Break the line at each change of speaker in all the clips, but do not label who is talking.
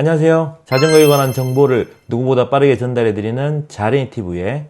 안녕하세요. 자전거에 관한 정보를 누구보다 빠르게 전달해드리는 자랭이 TV의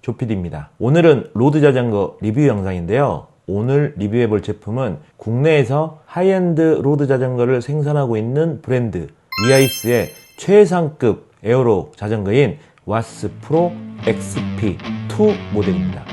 조피디입니다. 오늘은 로드 자전거 리뷰 영상인데요. 오늘 리뷰해볼 제품은 국내에서 하이엔드 로드 자전거를 생산하고 있는 브랜드 위아이스의 최상급 에어로 자전거인 와스 프로 XP2 모델입니다.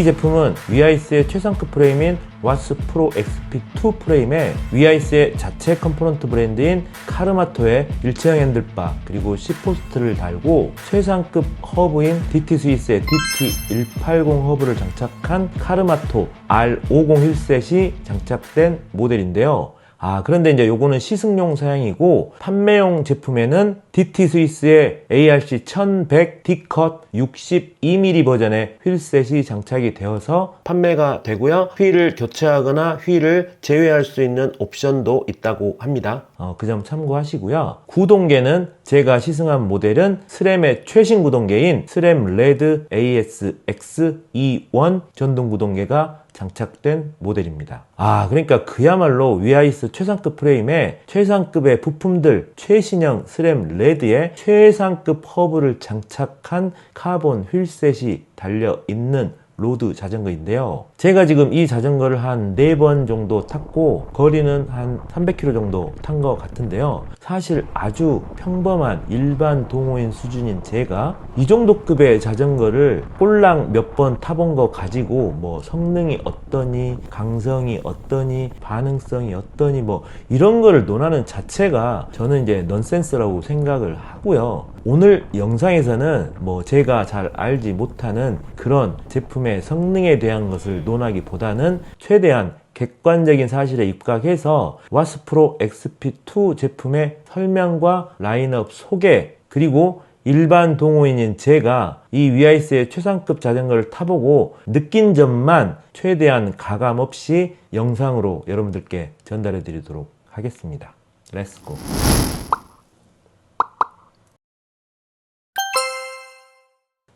이 제품은 위아이스의 최상급 프레임인 와스 프로 XP2 프레임에 위아이스의 자체 컴포넌트 브랜드인 카르마토의 일체형 핸들바 그리고 C포스트를 달고 최상급 허브인 DT 스위스의 DT180 허브를 장착한 카르마토 R50 휠셋이 장착된 모델인데요. 아, 그런데 이제 요거는 시승용 사양이고 판매용 제품에는 DT 스위스의 ARC 1100 D컷 62mm 버전의 휠셋이 장착이 되어서 판매가 되고요. 휠을 교체하거나 휠을 제외할 수 있는 옵션도 있다고 합니다. 어, 그 점 참고하시고요. 구동계는 제가 시승한 모델은 스램의 최신 구동계인 스램 레드 ASX21 전동 구동계가 장착된 모델입니다. 아, 그러니까 그야말로 위아이스 최상급 프레임에 최상급의 부품들, 최신형 스램 레드에 최상급 허브를 장착한 카본 휠셋이 달려 있는 로드 자전거인데요. 제가 지금 이 자전거를 한 4번 정도 탔고 거리는 한 300km 정도 탄 것 같은데요. 사실 아주 평범한 일반 동호인 수준인 제가 이 정도 급의 자전거를 꼴랑 몇 번 타본 거 가지고 뭐 성능이 어떠니 강성이 어떠니 반응성이 어떠니 뭐 이런 거를 논하는 자체가 저는 이제 넌센스라고 생각을 하고요. 오늘 영상에서는 뭐 제가 잘 알지 못하는 그런 제품의 성능에 대한 것을 논하기보다는 최대한 객관적인 사실에 입각해서 와스프로 XP2 제품의 설명과 라인업 소개 그리고 일반 동호인인 제가 이 위아이스의 최상급 자전거를 타보고 느낀 점만 최대한 가감 없이 영상으로 여러분들께 전달해 드리도록 하겠습니다. 렛츠고.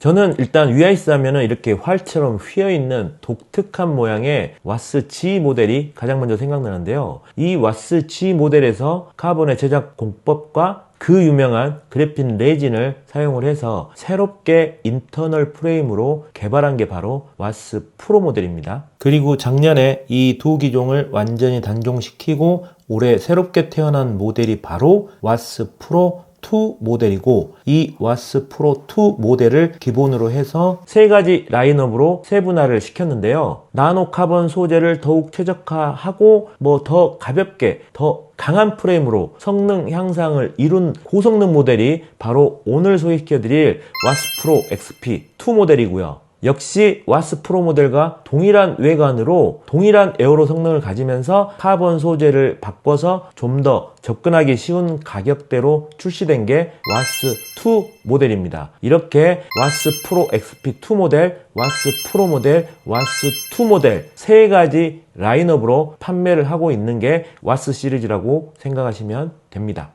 저는 일단 위아이스 하면은 이렇게 활처럼 휘어있는 독특한 모양의 와스 G 모델이 가장 먼저 생각나는데요. 이 와스 G 모델에서 카본의 제작 공법과 그 유명한 그래핀 레진을 사용을 해서 새롭게 인터널 프레임으로 개발한 게 바로 와스 프로 모델입니다. 그리고 작년에 이 두 기종을 완전히 단종시키고 올해 새롭게 태어난 모델이 바로 와스 프로 2 모델이고 이 와스 프로 2 모델을 기본으로 해서 세 가지 라인업으로 세분화를 시켰는데요. 나노 카본 소재를 더욱 최적화하고 뭐 더 가볍게 더 강한 프레임으로 성능 향상을 이룬 고성능 모델이 바로 오늘 소개시켜드릴 와스 프로 XP 2 모델이고요. 역시 와스 프로 모델과 동일한 외관으로 동일한 에어로 성능을 가지면서 카본 소재를 바꿔서 좀 더 접근하기 쉬운 가격대로 출시된 게 와스 2 모델입니다. 이렇게 와스 프로 XP2 모델, 와스 프로 모델, 와스 2 모델 세 가지 라인업으로 판매를 하고 있는 게 와스 시리즈라고 생각하시면 됩니다.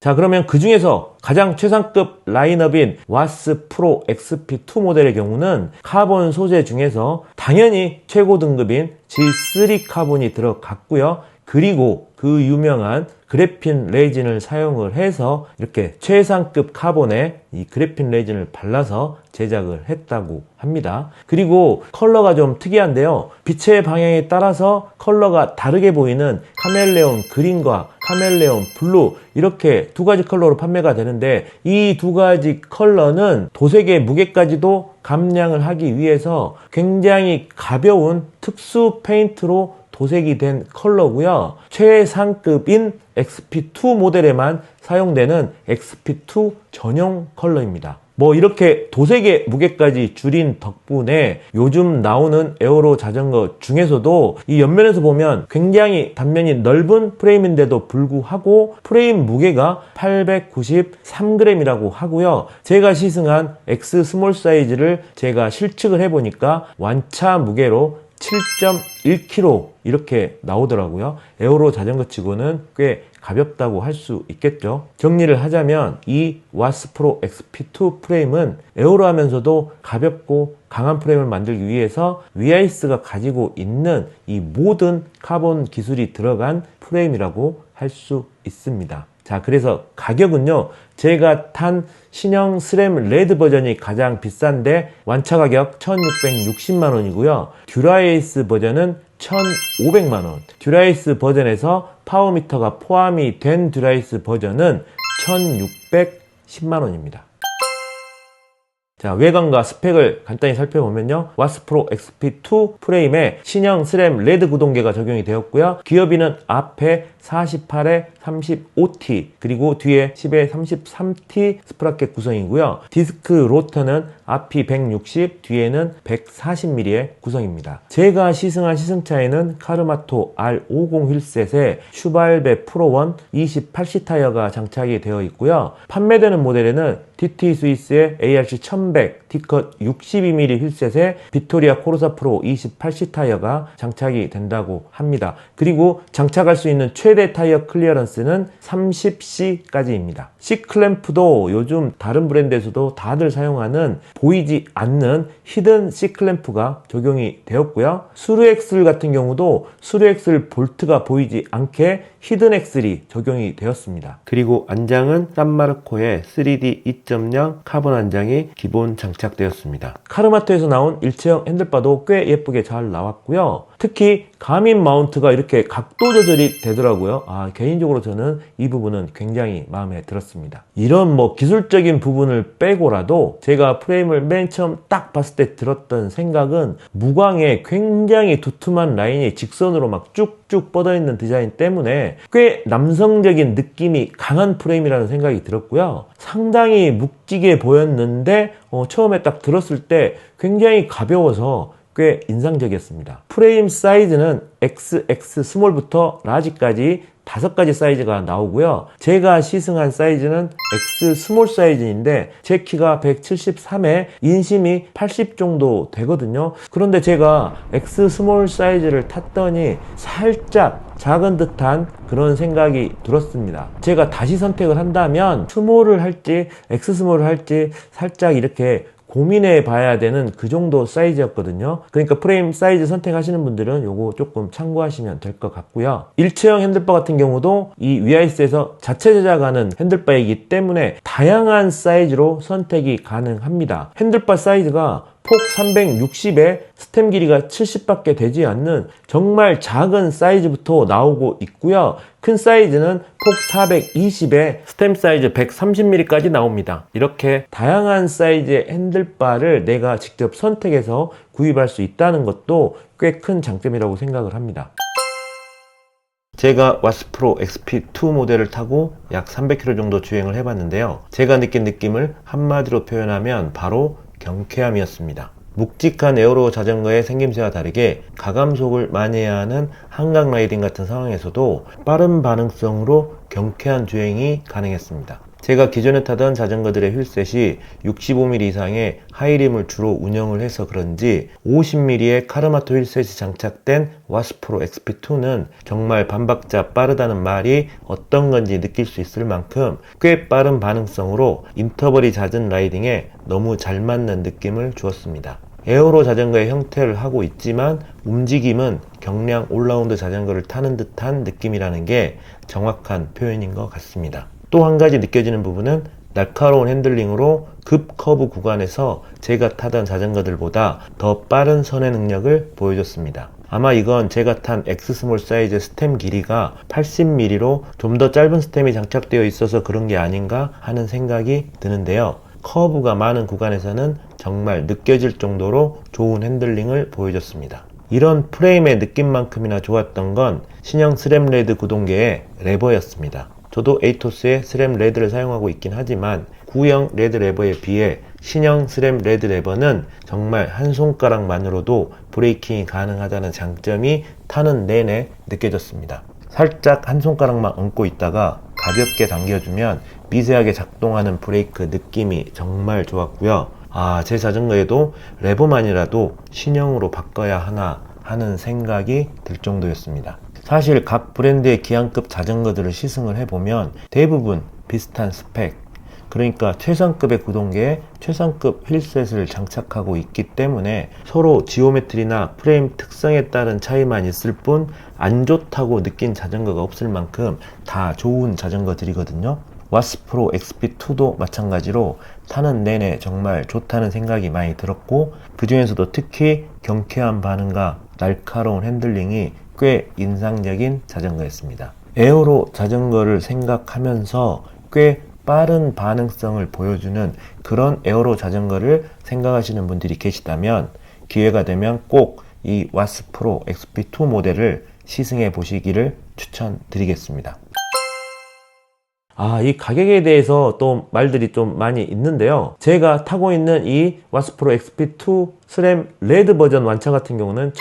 자 그러면 그 중에서 가장 최상급 라인업인 와스 프로 XP2 모델의 경우는 카본 소재 중에서 당연히 최고 등급인 G3 카본이 들어갔고요. 그리고 그 유명한 그래핀 레진을 사용을 해서 이렇게 최상급 카본에 이 그래핀 레진을 발라서 제작을 했다고 합니다. 그리고 컬러가 좀 특이한데요. 빛의 방향에 따라서 컬러가 다르게 보이는 카멜레온 그린과 카멜레온 블루 이렇게 두 가지 컬러로 판매가 되는데 이 두 가지 컬러는 도색의 무게까지도 감량을 하기 위해서 굉장히 가벼운 특수 페인트로 도색이 된 컬러고요. 최상급인 XP2 모델에만 사용되는 XP2 전용 컬러입니다. 뭐 이렇게 도색의 무게까지 줄인 덕분에 요즘 나오는 에어로 자전거 중에서도 이 옆면에서 보면 굉장히 단면이 넓은 프레임인데도 불구하고 프레임 무게가 893g이라고 하고요. 제가 시승한 X 스몰 사이즈를 제가 실측을 해보니까 완차 무게로 7.1kg 이렇게 나오더라고요. 에어로 자전거 치고는 꽤 가볍다고 할 수 있겠죠. 정리를 하자면 이 와스 프로 XP2 프레임은 에어로 하면서도 가볍고 강한 프레임을 만들기 위해서 위아이스가 가지고 있는 이 모든 카본 기술이 들어간 프레임이라고 할 수 있습니다. 자, 그래서 가격은요, 제가 탄 신형 스램 레드 버전이 가장 비싼데 완차 가격 1660만 원이고요. 듀라에이스 버전은 1500만 원. 듀라이스 버전에서 파워미터가 포함이 된 듀라이스 버전은 1610만 원입니다. 자, 외관과 스펙을 간단히 살펴보면요. 와스 프로 XP2 프레임에 신형 스램 레드 구동계가 적용이 되었고요. 기어비는 앞에 48에 35T 그리고 뒤에 10에 33T 스프라켓 구성이고요. 디스크 로터는 앞이 160, 뒤에는 140mm의 구성입니다. 제가 시승한 시승차에는 카르마토 R50 휠셋에 슈발베 프로1 28C 타이어가 장착이 되어 있고요. 판매되는 모델에는 DT 스위스의 ARC 1100 T컷 62mm 휠셋에 비토리아 코르사 프로 28C 타이어가 장착이 된다고 합니다. 그리고 장착할 수 있는 최대 타이어 클리어런스는 30C까지입니다. C클램프도 요즘 다른 브랜드에서도 다들 사용하는 보이지 않는 히든 C클램프가 적용이 되었고요. 수르엑슬 같은 경우도 수르엑슬 볼트가 보이지 않게 히든 엑슬이 적용이 되었습니다. 그리고 안장은 산마르코의 3D 2.0 카본 안장이 기본 장착 되었습니다. 카르마토에서 나온 일체형 핸들바도 꽤 예쁘게 잘 나왔고요. 특히 가민 마운트가 이렇게 각도 조절이 되더라고요. 아, 개인적으로 저는 이 부분은 굉장히 마음에 들었습니다. 이런 뭐 기술적인 부분을 빼고라도 제가 프레임을 맨 처음 딱 봤을 때 들었던 생각은 무광에 굉장히 두툼한 라인이 직선으로 막 쭉쭉 뻗어 있는 디자인 때문에 꽤 남성적인 느낌이 강한 프레임이라는 생각이 들었고요. 상당히 묵직해 보였는데 어, 처음에 딱 들었을 때 굉장히 가벼워서 꽤 인상적이었습니다. 프레임 사이즈는 XX 스몰부터 라지까지 다섯 가지 사이즈가 나오고요. 제가 시승한 사이즈는 X 스몰 사이즈인데 제 키가 173에 인심이 80 정도 되거든요. 그런데 제가 X 스몰 사이즈를 탔더니 살짝 작은 듯한 그런 생각이 들었습니다. 제가 다시 선택을 한다면 스몰을 할지 X 스몰을 할지 살짝 이렇게 고민해 봐야 되는 그 정도 사이즈였거든요. 그러니까 프레임 사이즈 선택하시는 분들은 요거 조금 참고하시면 될 것 같고요. 일체형 핸들바 같은 경우도 이 위아이스에서 자체 제작하는 핸들바이기 때문에 다양한 사이즈로 선택이 가능합니다. 핸들바 사이즈가 폭 360에 스템 길이가 70밖에 되지 않는 정말 작은 사이즈부터 나오고 있고요. 큰 사이즈는 폭 420에 스템 사이즈 130mm까지 나옵니다. 이렇게 다양한 사이즈의 핸들바를 내가 직접 선택해서 구입할 수 있다는 것도 꽤 큰 장점이라고 생각을 합니다. 제가 와스프로 XP2 모델을 타고 약 300km 정도 주행을 해봤는데요. 제가 느낀 느낌을 한마디로 표현하면 바로 경쾌함이었습니다. 묵직한 에어로 자전거의 생김새와 다르게 가감속을 많이 해야 하는 한강 라이딩 같은 상황에서도 빠른 반응성으로 경쾌한 주행이 가능했습니다. 제가 기존에 타던 자전거들의 휠셋이 65mm 이상의 하이림을 주로 운영을 해서 그런지 50mm의 카르마토 휠셋이 장착된 와스프로 XP2는 정말 반박자 빠르다는 말이 어떤 건지 느낄 수 있을 만큼 꽤 빠른 반응성으로 인터벌이 잦은 라이딩에 너무 잘 맞는 느낌을 주었습니다. 에어로 자전거의 형태를 하고 있지만 움직임은 경량 올라운드 자전거를 타는 듯한 느낌이라는 게 정확한 표현인 것 같습니다. 또 한 가지 느껴지는 부분은 날카로운 핸들링으로 급 커브 구간에서 제가 타던 자전거들보다 더 빠른 선의 능력을 보여줬습니다. 아마 이건 제가 탄 X 스몰 사이즈 스템 길이가 80mm로 좀 더 짧은 스템이 장착되어 있어서 그런 게 아닌가 하는 생각이 드는데요. 커브가 많은 구간에서는 정말 느껴질 정도로 좋은 핸들링을 보여줬습니다. 이런 프레임의 느낌만큼이나 좋았던 건 신형 스램레드 구동계의 레버였습니다. 저도 에이토스의 스램 레드를 사용하고 있긴 하지만 구형 레드 레버에 비해 신형 스램 레드 레버는 정말 한 손가락만으로도 브레이킹이 가능하다는 장점이 타는 내내 느껴졌습니다. 살짝 한 손가락만 얹고 있다가 가볍게 당겨주면 미세하게 작동하는 브레이크 느낌이 정말 좋았고요. 아, 제 자전거에도 레버만이라도 신형으로 바꿔야 하나 하는 생각이 들 정도였습니다. 사실 각 브랜드의 기한급 자전거들을 시승을 해보면 대부분 비슷한 스펙, 그러니까 최상급의 구동계에 최상급 휠셋을 장착하고 있기 때문에 서로 지오메트리나 프레임 특성에 따른 차이만 있을 뿐 안 좋다고 느낀 자전거가 없을 만큼 다 좋은 자전거들이거든요. 와스프로 XP2도 마찬가지로 타는 내내 정말 좋다는 생각이 많이 들었고 그 중에서도 특히 경쾌한 반응과 날카로운 핸들링이 꽤 인상적인 자전거였습니다. 에어로 자전거를 생각하면서 꽤 빠른 반응성을 보여주는 그런 에어로 자전거를 생각하시는 분들이 계시다면 기회가 되면 꼭 이 와스 프로 XP2 모델을 시승해 보시기를 추천드리겠습니다. 아, 이 가격에 대해서 또 말들이 좀 많이 있는데요. 제가 타고 있는 이 와스프로 XP2 스램 레드 버전 완차 같은 경우는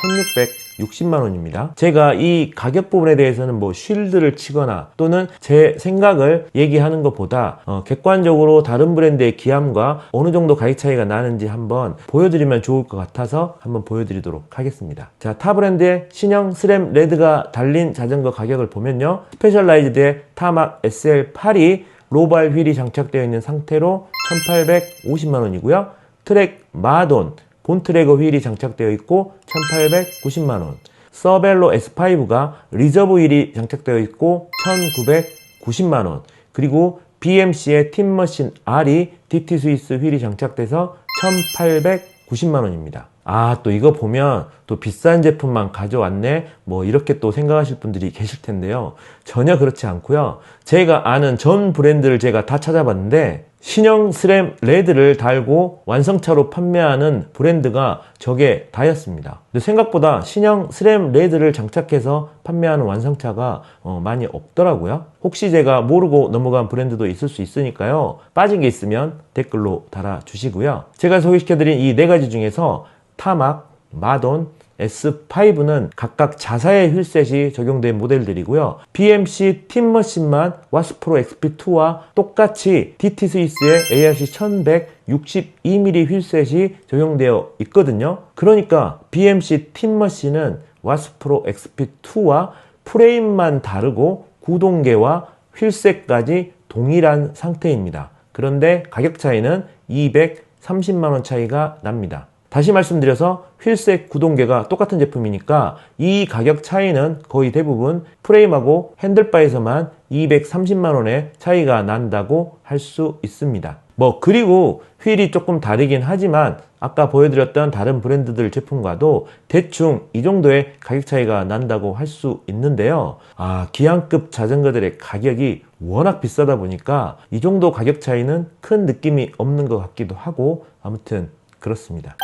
1660만 원입니다. 제가 이 가격 부분에 대해서는 뭐 쉴드를 치거나 또는 제 생각을 얘기하는 것보다 어, 객관적으로 다른 브랜드의 기함과 어느 정도 가격 차이가 나는지 한번 보여드리면 좋을 것 같아서 한번 보여드리도록 하겠습니다. 자, 타 브랜드의 신형 스램 레드가 달린 자전거 가격을 보면요. 스페셜라이즈드의 타막 SL8이 로발 휠이 장착되어 있는 상태로 1850만 원이고요. 트랙 마돈 본트래거 휠이 장착되어 있고 1890만원 서벨로 S5가 리저브 휠이 장착되어 있고 1990만원 그리고 BMC의 팀머신 R이 DT 스위스 휠이 장착돼서 1890만원입니다 아, 또 이거 보면 또 비싼 제품만 가져왔네? 뭐 이렇게 또 생각하실 분들이 계실 텐데요. 전혀 그렇지 않고요. 제가 아는 전 브랜드를 제가 다 찾아봤는데 신형 스램 레드를 달고 완성차로 판매하는 브랜드가 저게 다였습니다. 근데 생각보다 신형 스램 레드를 장착해서 판매하는 완성차가 어, 많이 없더라고요. 혹시 제가 모르고 넘어간 브랜드도 있을 수 있으니까요. 빠진 게 있으면 댓글로 달아주시고요. 제가 소개시켜드린 이 네 가지 중에서 타막, 마돈, S5는 각각 자사의 휠셋이 적용된 모델들이고요. BMC 팀머신만 와스프로 XP2와 똑같이 DT 스위스의 ARC 1162mm 휠셋이 적용되어 있거든요. 그러니까 BMC 팀머신은 와스프로 XP2와 프레임만 다르고 구동계와 휠셋까지 동일한 상태입니다. 그런데 가격 차이는 230만원 차이가 납니다. 다시 말씀드려서 휠색 구동계가 똑같은 제품이니까 이 가격 차이는 거의 대부분 프레임하고 핸들바에서만 230만원의 차이가 난다고 할 수 있습니다. 뭐 그리고 휠이 조금 다르긴 하지만 아까 보여드렸던 다른 브랜드들 제품과도 대충 이 정도의 가격 차이가 난다고 할 수 있는데요. 아, 기한급 자전거들의 가격이 워낙 비싸다 보니까 이 정도 가격 차이는 큰 느낌이 없는 것 같기도 하고 아무튼 그렇습니다.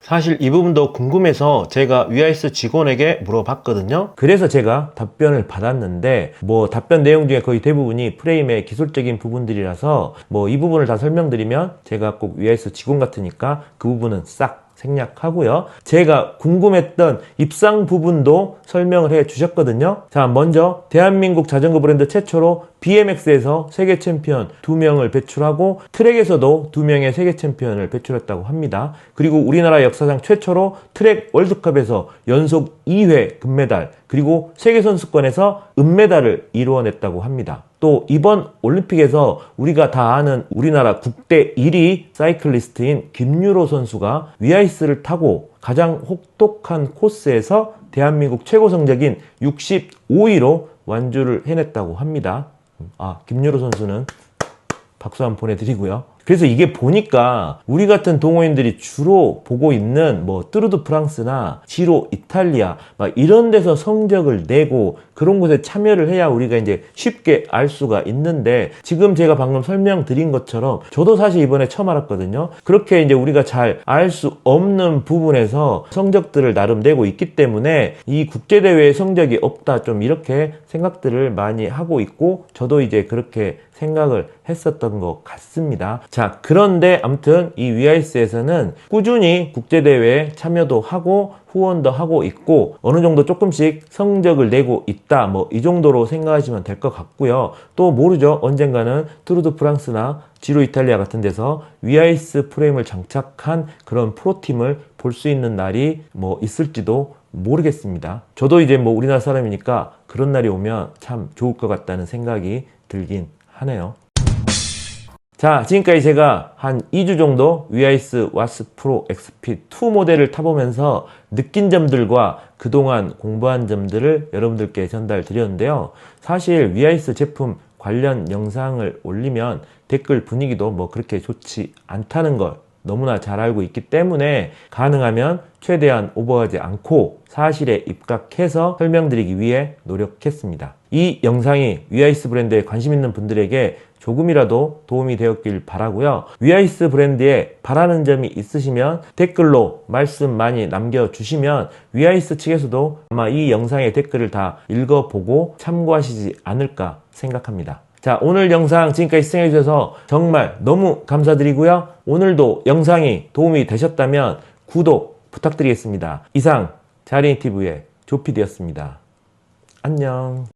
사실 이 부분도 궁금해서 제가 위아이스 직원에게 물어봤거든요. 그래서 제가 답변을 받았는데 뭐 답변 내용 중에 거의 대부분이 프레임의 기술적인 부분들이라서 뭐 이 부분을 다 설명드리면 제가 꼭 위아이스 직원 같으니까 그 부분은 싹 생략하고요. 제가 궁금했던 입상 부분도 설명을 해 주셨거든요. 자, 먼저 대한민국 자전거 브랜드 최초로 BMX에서 세계 챔피언 2명을 배출하고 트랙에서도 2명의 세계 챔피언을 배출했다고 합니다. 그리고 우리나라 역사상 최초로 트랙 월드컵에서 연속 2회 금메달, 그리고 세계 선수권에서 은메달을 이루어냈다고 합니다. 또 이번 올림픽에서 우리가 다 아는 우리나라 국대 1위 사이클리스트인 김유로 선수가 위아이스를 타고 가장 혹독한 코스에서 대한민국 최고 성적인 65위로 완주를 해냈다고 합니다. 아, 김유로 선수는 박수 한번 보내드리고요. 그래서 이게 보니까 우리 같은 동호인들이 주로 보고 있는 뭐 뚜르드 프랑스나 지로 이탈리아 막 이런 데서 성적을 내고 그런 곳에 참여를 해야 우리가 이제 쉽게 알 수가 있는데 지금 제가 방금 설명드린 것처럼 저도 사실 이번에 처음 알았거든요. 그렇게 이제 우리가 잘 알 수 없는 부분에서 성적들을 나름 내고 있기 때문에 이 국제대회에 성적이 없다 좀 이렇게 생각들을 많이 하고 있고 저도 이제 그렇게 생각을 했었던 것 같습니다. 자, 그런데 아무튼 이 위아이스에서는 꾸준히 국제대회에 참여도 하고 후원도 하고 있고 어느 정도 조금씩 성적을 내고 있다. 뭐 이 정도로 생각하시면 될 것 같고요. 또 모르죠. 언젠가는 투르드 프랑스나 지로 이탈리아 같은 데서 위아이스 프레임을 장착한 그런 프로팀을 볼 수 있는 날이 뭐 있을지도 모르겠습니다. 저도 이제 뭐 우리나라 사람이니까 그런 날이 오면 참 좋을 것 같다는 생각이 들긴 하네요. 자, 지금까지 제가 한 2주 정도 위아이스 와스 프로 XP2 모델을 타보면서 느낀 점들과 그동안 공부한 점들을 여러분들께 전달 드렸는데요. 사실 위아이스 제품 관련 영상을 올리면 댓글 분위기도 뭐 그렇게 좋지 않다는 걸 너무나 잘 알고 있기 때문에 가능하면 최대한 오버하지 않고 사실에 입각해서 설명드리기 위해 노력했습니다. 이 영상이 위아이스 브랜드에 관심 있는 분들에게 조금이라도 도움이 되었길 바라고요. 위아이스 브랜드에 바라는 점이 있으시면 댓글로 말씀 많이 남겨주시면 위아이스 측에서도 아마 이 영상의 댓글을 다 읽어보고 참고하시지 않을까 생각합니다. 자, 오늘 영상 지금까지 시청해주셔서 정말 너무 감사드리고요. 오늘도 영상이 도움이 되셨다면 구독 부탁드리겠습니다. 이상 자린TV의 조피디였습니다. 안녕.